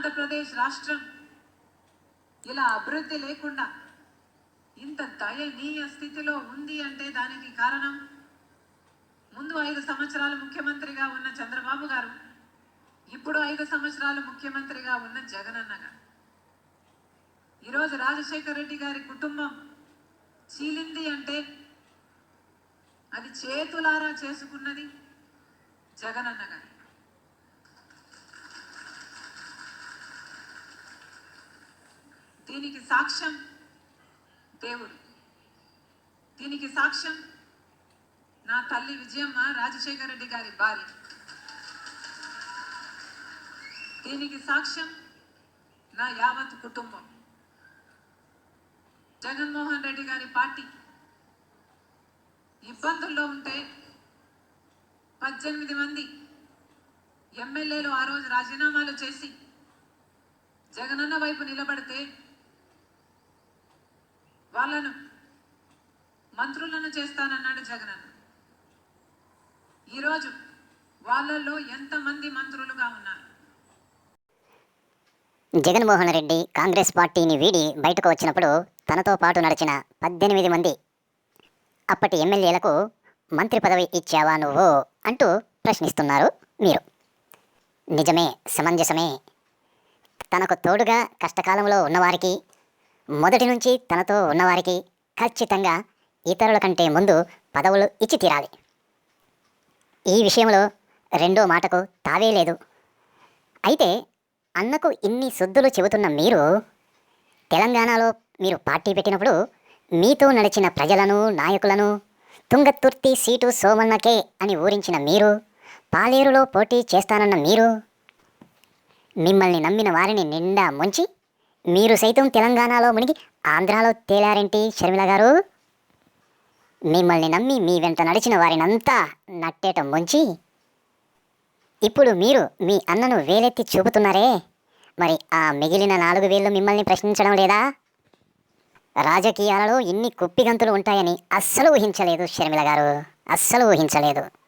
ఆంధ్రప్రదేశ్ రాష్ట్రం ఇలా అభివృద్ధి లేకుండా ఇంత దయనీయ స్థితిలో ఉంది అంటే దానికి కారణం ముందు ఐదు సంవత్సరాలు ముఖ్యమంత్రిగా ఉన్న చంద్రబాబు గారు ఇప్పుడు ఐదు సంవత్సరాలు ముఖ్యమంత్రిగా ఉన్న జగనన్న గారు. ఈరోజు రాజశేఖర రెడ్డి గారి కుటుంబం చీలింది అంటే అది చేతులారా చేసుకున్నది జగనన్న గారు. దీనికి సాక్ష్యం దేవుడు. దీనికి సాక్ష్యం నా తల్లి విజయమ్మ రాజశేఖర రెడ్డి గారి భార్య. దీనికి సాక్ష్యం నా యావత్ కుటుంబం. జగన్మోహన్ రెడ్డి గారి పార్టీ. ఇబ్బందుల్లో ఉంటే పద్దెనిమిది మంది ఎమ్మెల్యేలు ఆ రోజు రాజీనామాలు చేసి జగనన్న వైపు నిలబడితే వాళ్ళను మంత్రులను చేస్తానన్నాడు జగనన్న. ఈరోజు వాళ్ళల్లో ఎంతమంది మంత్రులుగా ఉన్నారు? జగన్మోహన్ రెడ్డి కాంగ్రెస్ పార్టీని వీడి బయటకు వచ్చినప్పుడు తనతో పాటు నడిచిన పద్దెనిమిది మంది. అప్పటి ఎమ్మెల్యేలకు మంత్రి పదవి ఇచ్చావా నువ్వు అంటూ ప్రశ్నిస్తున్నారు మీరు. నిజమే సమంజసమే. తనకు తోడుగా కష్టకాలంలో ఉన్నవారికి మొదటి నుంచి తనతో ఉన్నవారికి ఖచ్చితంగా ఇతరుల కంటే ముందు పదవులు ఇచ్చి తీరాలి. ఈ విషయంలో రెండో మాటకు తావే లేదు. అయితే అన్నకు ఇన్ని శుద్ధులు చెబుతున్న మీరు తెలంగాణలో మీరు పార్టీ పెట్టినప్పుడు మీతో నడిచిన ప్రజలను నాయకులను తుంగతుర్తి సీటు సోమన్నకే అని ఊరించిన మీరు పాలేరులో పోటీ చేస్తానన్న మీరు మిమ్మల్ని నమ్మిన వారిని నిండా ముంచి మీరు సైతం తెలంగాణలో మునిగి ఆంధ్రాలో తేలారేంటి షర్మిల గారు? మిమ్మల్ని నమ్మి మీ వెంట నడిచిన వారినంతా నట్టేట ముంచి ఇప్పుడు మీరు మీ అన్నను వేలెత్తి చూపుతున్నారే? మరి ఆ మిగిలిన నాలుగు వేళ్ళు మిమ్మల్ని ప్రశ్నించడం లేదా? రాజకీయాలలో ఇన్ని కుప్పిగంతులు ఉంటాయని అస్సలు ఊహించలేదు షర్మిల గారు. అస్సలు ఊహించలేదు.